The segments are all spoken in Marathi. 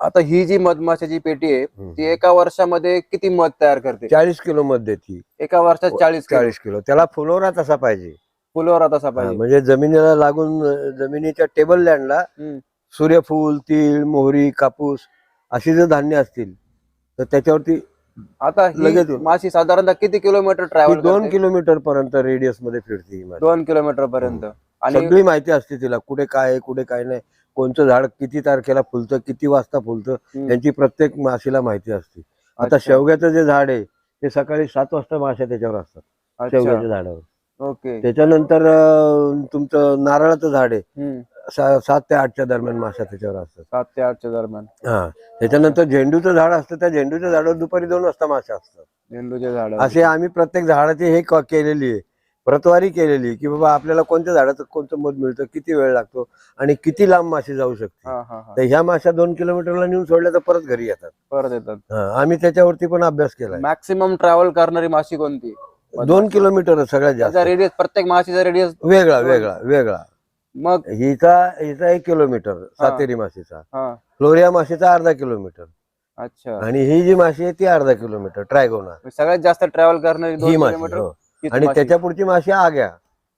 आता ही जी मधमाशाची पेटी आहे. ती एका वर्षामध्ये किती मध तयार करते चाळीस किलो मध देते एका वर्षात चाळीस. चाळीस किलो त्याला फुलोरा तसा पाहिजे फुलावर तसा पाहिजे म्हणजे जमिनीला लागून जमिनीच्या टेबल लँडला. सूर्यफूल तीळ मोहरी कापूस अशी जर धान्य असतील तर त्याच्यावरती आता लगेच. माशी साधारणतः किती किलोमीटर ट्रॅव्हल दोन किलोमीटर पर्यंत रेडियसमध्ये फिरते. दोन किलोमीटर पर्यंत आणि सगळी माहिती असते तिला कुठे काय कुठे काय नाही कोणतं झाड किती तारखेला फुलतं किती वाजता फुलतं. यांची प्रत्येक माशीला माहिती असते. आता. शेवग्याचं जे झाड आहे ते सकाळी सात वाजता माश्या त्याच्यावर असतात शेवग्याच्या झाडावर. ओके. त्याच्यानंतर तुमचं नारळाचं झाड आहे सात ते आठच्या दरम्यान माश्या त्याच्यावर असतात. सात ते आठच्या दरम्यान. हा. त्याच्यानंतर झेंडूचं झाड असतं त्या झेंडूच्या झाडावर दुपारी दोन वाजता माश्या असतात. झेंडूचे झाड असे आम्ही प्रत्येक झाडाची हे केलेली आहे. प्रतवारी केलेली की बाबा आपल्याला कोणत्या झाडाचं कोणतं मध मिळतं किती वेळ लागतो आणि किती लांब माशी जाऊ शकते? हा हा हा. तर ह्या माश्या दोन किलोमीटरला नेऊन सोडल्या तर परत घरी येतात. परत येतात. हा, आम्ही त्याच्यावरती पण अभ्यास केलाय. मॅक्सिमम ट्रॅव्हल करणारी माशी कोणती? दोन किलोमीटर सगळ्यात जास्त. रेडियस प्रत्येक माशीचा रेडियस वेगळा वेगळा वेगळा. मग? हिचा हिचा एक किलोमीटर सातेरी माशीचा. हा. फ्लोरिया माशीचा अर्धा किलोमीटर. अच्छा. आणि ही जी माशी आहे ती अर्धा किलोमीटर ट्रायगोना. सगळ्यात जास्त ट्रॅव्हल करणारी दोन ही माशी किलोमीटर? हो. आणि माशी. त्याच्या पुढची माशी आग्या.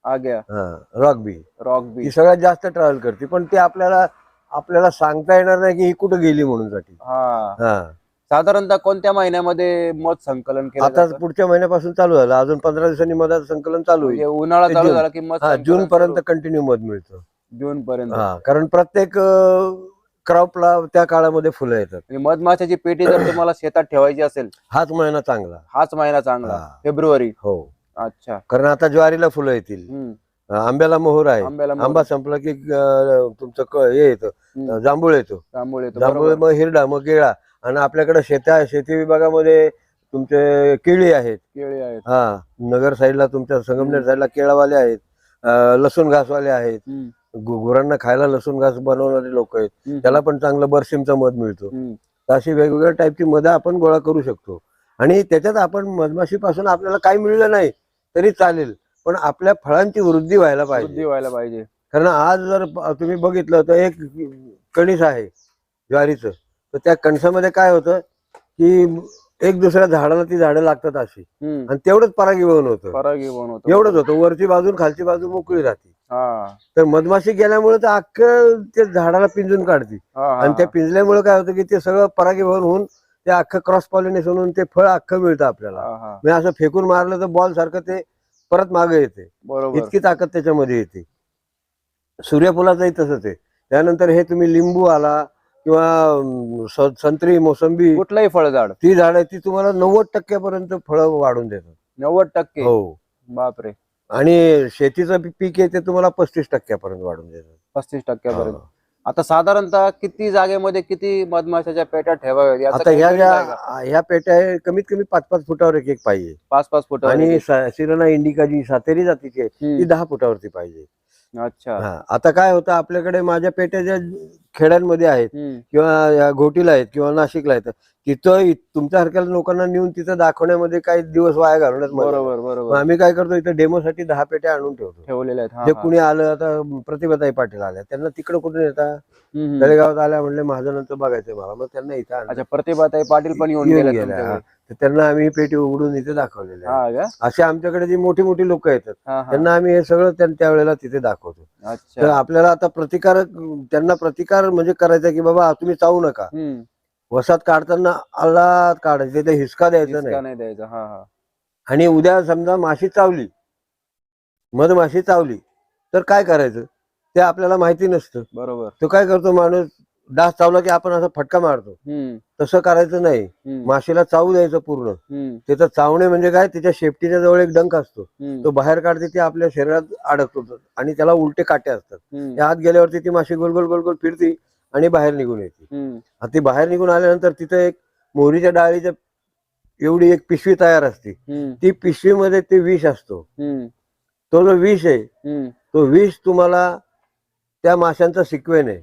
आग्या. हा रॉकबी. रॉक ही बी सगळ्यात जास्त ट्रॅव्हल करते पण ते आपल्याला आपल्याला सांगता येणार नाही की ही कुठं गेली म्हणून साठी. हा. हा. साधारणतः कोणत्या महिन्यामध्ये मध संकलन केलं आता जातं? पुढच्या महिन्यापासून चालू झालं. अजून पंधरा दिवसांनी मधाचं संकलन चालू म्हणजे होईल उन्हाळा ते चालू जून. झाला की मध हा संकलन जून पर्यंत. कंटिन्यू मध मिळतं. जून पर्यंत हा कारण प्रत्येक क्रॉपला त्या काळामध्ये फुलं येतात. मधमाशाची पेटी जर तुम्हाला शेतात ठेवायची असेल हाच महिना चांगला. हाच महिना चांगला. हा. फेब्रुवारी. हो. अच्छा कारण आता ज्वारीला फुलं येतील हम्म. आंब्याला मोहर आहे आंब्याला. आंबा संपला की अं, तुमचं क- हे येतं. जांभूळ येतो जांभूळ येतो जांभूळ बरोबर. मग हिरडा मग केळा आणि आपल्याकडे शेता शेती विभागामध्ये तुमचे केळी आहेत केळी आहेत हा नगर साईडला तुमच्या संगमनेर. साईडला केळावाले आहेत अं, लसूण घासवाले आहेत हम्म. गु- गुरांना खायला लसूण घास बनवणारे लोक आहेत हम्म. त्याला पण चांगलं बरसिमचं मध मिळतो हम्म. तर अशी वेगवेगळ्या टाईपची मध आपण गोळा करू शकतो आणि त्याच्यात आपण मधमाशीपासून आपल्याला काही मिळलं नाही तरी चालेल. पण आपल्या फळांची वृद्धी व्हायला वृद्धी पाहिजे व्हायला पाहिजे. कारण आज जर प- तुम्ही बघितलं तर एक कणीस आहे ज्वारीचं. तर त्या कणसामध्ये काय होतं की एक दुसऱ्या झाडाला ती झाडं लागतात अशी. हम्म. आणि तेवढंच परागीभवन होतं. परागी बनवतो एवढंच होतं. वरची बाजू खालची बाजू मोकळी राहते. हा. तर मधमाशी गेल्यामुळे तर अख्खं ते झाडाला पिंजून काढते. हा, हा, आणि त्या. पिंजल्यामुळे काय होतं की ते सगळं परागीभवन होऊन ते अख्खं क्रॉस पॉलिनेशन होऊन ते फळ अख्खं मिळतं आपल्याला. मी असं फेकून मारलं तर बॉल सारखं ते परत मागे येते. इतकी ताकद त्याच्यामध्ये येते. सूर्यफुलाचंही तसंच आहे. त्यानंतर हे तुम्ही लिंबू आला किंवा संत्री मोसंबी कुठलंही फळझाड. ती झाडं ती तुम्हाला नव्वद टक्क्यापर्यंत फळं वाढून देतात. नव्वद टक्के. हो. बापरे. आणि शेतीचं पीक आहे ते तुम्हाला पस्तीस टक्क्यापर्यंत वाढून देतात. पस्तीस टक्क्यापर्यंत. आता साधारणतः किती जागेमध्ये किती मधमाशाच्या पेट्या ठेवाव्यात? याचं आता काही ह्या आहे का? ह्या पेट्या आहे, कमीत कमी पाच पाच फुटावर एक एक पाहिजे पाच पाच फुट आणि सिरना इंडिका जी सातेरी जातीची आहे ती दहा फुटावरती पाहिजे. अच्छा हा. आता काय होतं आपल्याकडे माझ्या पेट्या ज्या खेड्यांमध्ये आहेत हम्म. किंवा या घोटीला आहेत किंवा नाशिकला आहेत तिथं इ- तुमच्यासारख्या लोकांना नेऊन तिथं दाखवण्यामध्ये काही दिवस वाया घालवण्यात मजा नाही. बरोबर मग बरोबर आम्ही काय करतो इथं डेमोसाठी दहा पेट्या आणून ठेवतो ठेवलेले आहेत हा, जे हा. कुणी आलं आता प्रतिभाताई पाटील आल्या त्यांना तिकडे कुठून येतात हम्म, हम्म. तळेगावात आल्या म्हणले माझं नंतर बघायचं मला मग त्यांना इथं आणलं. अच्छा प्रतिभाताई पाटील पण येऊन येऊन गेले गेल्या, हा. तर त्यांना आम्ही पेटी उघडून इथे दाखवलेले आहे. हा का? असे आमच्याकडे जी मोठी मोठी लोक येतात हा, हा. त्यांना आम्ही हे सगळं त्यां- त्यावेळेला तिथे दाखवतो. तर अच्छा आपल्याला आता प्रतिकार त्यांना प्रतिकार म्हणजे करायचा की बाबा तुम्ही चावू नका. हम्म. वसात काढताना आल्हाद काढायचे ते हिसका द्यायचा हिसका नाही. नाही द्यायचा हा हा. आणि उद्या समजा माशी चावली मधमाशी चावली तर काय करायचं? ते आपल्याला माहिती नसतं. बरोबर. तो काय करतो माणूस? डास चावला की आपण असा फटका मारतो. तसं करायचं नाही. माशीला चावू द्यायचं पूर्ण. त्याचं चावणे म्हणजे काय? त्याच्या शेपटीच्या जवळ एक डंक असतो. तो बाहेर काढते ते आपल्या शरीरात अडकतो. आणि त्याला उलटे काटे असतात. त्या आत गेल्यावरती ती माशी गोल गोल गोल गोल फिरते आणि बाहेर निघून येते. ती बाहेर निघून आल्यानंतर तिथं एक मोहरीच्या डाळीच्या एवढी एक पिशवी तयार असते. ती पिशवीमध्ये ते विष असतो. तो जो विष आहे. तो विष तुम्हाला त्या माशांचा सिक्वेन आहे.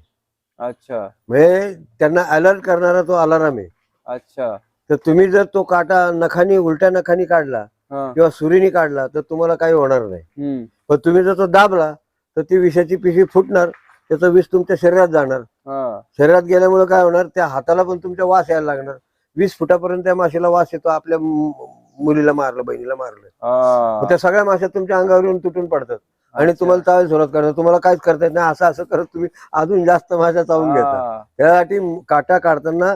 अच्छा. म्हणजे त्यांना अलर्ट करणारा तो अलाराम आहे. अच्छा. तर तुम्ही जर तो काटा नखानी उलट्या नखानी काढला हा. किंवा सुरीने काढला तर तुम्हाला काही होणार नाही. हम्म, पण तुम्ही जर तो दाबला तर ती विषाची पिशवी फुटणार त्याचं विष तुमच्या शरीरात जाणार. हा. शरीरात गेल्यामुळे काय होणार? त्या हाताला पण तुमच्या वास यायला लागणार. वीस फुटापर्यंत त्या माशीला वास येतो आपल्या मु- मुलीला मारलं बहिणीला मारलं. हा. मग त्या सगळ्या माश्या तुमच्या अंगावर येऊन तुटून पडतात. आणि. तुम्हाला चावायला सुरुवात करतात. तुम्हाला काहीच करता येत नाही. असं असं करत तुम्ही अजून जास्त माश्या चावून घेता. त्यासाठी काटा काढताना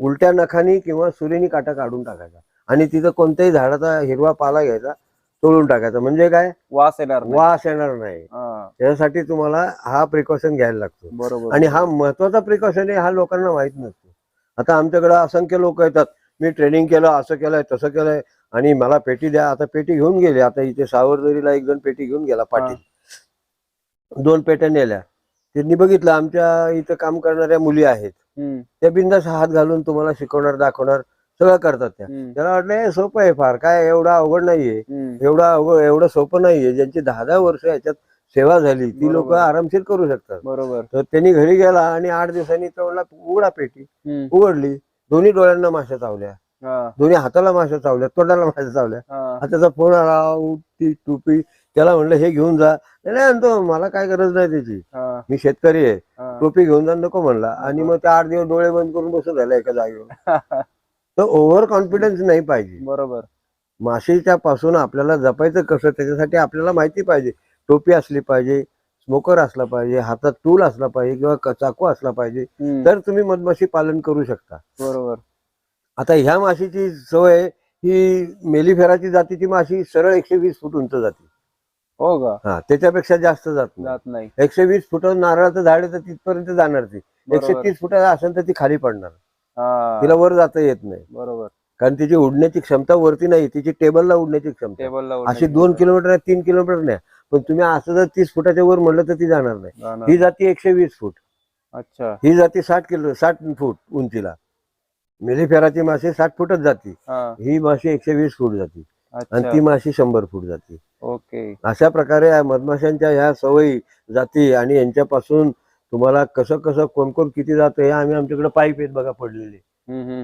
उलट्या नखानी किंवा सुरीनी काटा काढून टाकायचा. आणि तिथं कोणत्याही झाडाचा हिरवा पाला घ्यायचा तोडून टाकायचा. म्हणजे काय? वास येणार. वास येणार नाही. हा, त्यासाठी तुम्हाला हा प्रिकॉशन घ्यायला लागतो. बरोबर. आणि हा महत्त्वाचा प्रिकॉशन आहे हा लोकांना माहीत नसतो. आता आमच्याकडे असंख्य लोक येतात. मी ट्रेनिंग केलं असं केलंय तसं केलंय. आणि मला पेटी द्या आता पेटी घेऊन गेले. आता इथे सावरदरीला एक जण पेटी घेऊन गेला पाटील. दोन पेट्या नेल्या. त्यांनी बघितलं आमच्या इथं काम करणाऱ्या मुली आहेत. त्या बिंदास हात घालून तुम्हाला शिकवणार दाखवणार सगळं करतात त्या. त्याला वाटलं हे सोपं आहे फार. काय एवढं अवघड नाहीये. एवढं अवघड एवढं सोपं नाहीये. ज्यांची दहा दहा वर्ष याच्यात सेवा झाली ती लोक. आरामशीर करू शकतात. बरोबर. तर त्यांनी घरी गेला आणि आठ दिवसांनी तो उघडा पेटी. उघडली. दोन्ही डोळ्यांना माश्या चावल्या. दोन्ही हाताला माश्या चावल्या तोंडाला माश्या चावल्या. हा, हा त्याचा फोन आला ती टोपी त्याला म्हणलं हे घेऊन जा. नाही म्हणतो मला काय गरज नाही त्याची. मी शेतकरी आहे. टोपी घेऊन जा नको म्हणला. आणि मग ते आठ दिवस डोळे बंद करून बसत झाला एका जागेवर. तर ओव्हर कॉन्फिडन्स नाही पाहिजे. बरोबर. माशीच्या पासून आपल्याला जपायचं कसं त्याच्यासाठी आपल्याला माहिती पाहिजे. टोपी असली पाहिजे स्मोकर असला पाहिजे हातात टूल असला पाहिजे किंवा चाकू असला पाहिजे तर तुम्ही मधमाशी पालन करू शकता. बरोबर. आता ह्या माशीची सवय ही मेलिफेराची जातीची माशी सरळ एकशे वीस फूट उंच जाते. हो का? हा त्याच्यापेक्षा जास्त जात नाही. जात नाही. एकशे वीस फुट नारळाचं झाड आहे तर तिथपर्यंत जाणार ती. एकशे तीस फुटाचा असेल तर ती खाली पडणार. हा, तिला वर जाता येत नाही. बरोबर. कारण तिची उडण्याची क्षमता वरती नाही तिची टेबलला उडण्याची क्षमता. आहे. टेबलला अशी दोन किलोमीटर तीन किलोमीटर नाही. पण तुम्ही असं जर तीस फुटाच्या वर म्हणलं तर ती जाणार नाही. ही जाती एकशे वीस फूट. अच्छा. ही जाती साठ किलो साठ फूट उंचीला. मेलिफेराची माशी साठ फुटच जाती. हा. माशी एकशे वीस फूट जाती. आणि ती माशी शंभर फूट जाती. ओके. अशा प्रकारे मधमाशांच्या ह्या सवयी जाती आणि यांच्यापासून तुम्हाला कसं कसं कोण कोण किती जातं हे आम्ही आमच्याकडे पाईप आहेत बघा पडलेले.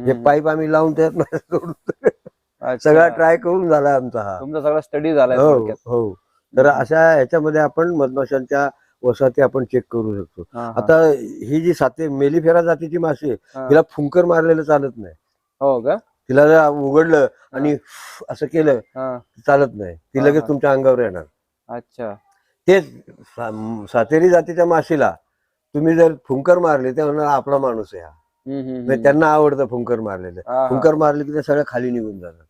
हे. पाईप आम्ही लावून त्यात मासे. सगळा ट्राय करून झाला आमचा हा. तुमचा सगळा स्टडी झालाय हो. हो. तर अशा ह्याच्यामध्ये आपण मधमाशांच्या वसाहती आपण चेक करू शकतो. आता ही जी साते मेलिफेरा जातीची माशी आहे. तिला फुंकर मारलेलं चालत नाही. हो का? तिला जर उघडलं आणि असं केलं चालत नाही. ती लगेच. तुमच्या अंगावर येणार. अच्छा. तेच सातेरी जातीच्या माशीला तुम्ही जर फुंकर मारले ते म्हणणार आपला माणूस आहे हा. म्हणजे. त्यांना आवडतं फुंकर मारलेलं. फुंकर मारले की ते सगळं खाली निघून जातात.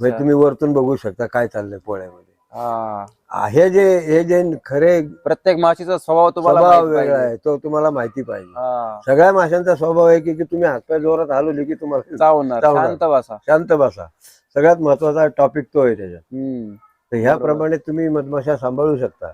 म्हणजे तुम्ही वरतून बघू शकता काय चाललंय पोळ्यामध्ये. हे. जे हे जे खरे प्रत्येक माशीचा स्वभाव तुम्हाला स्वभाव माहीत वेगळा पाहिजे. आहे तो तुम्हाला माहिती पाहिजे. हा. सगळ्या माशांचा स्वभाव आहे की की तुम्ही हातपाय जोरात हलवले की तुम्हाला चावणार चावणार. शांत बसा. शांत बसा. सगळ्यात महत्त्वाचा टॉपिक तो आहे त्याच्यात. हम्म. तर ह्याप्रमाणे तुम्ही मधमाशा सांभाळू शकता.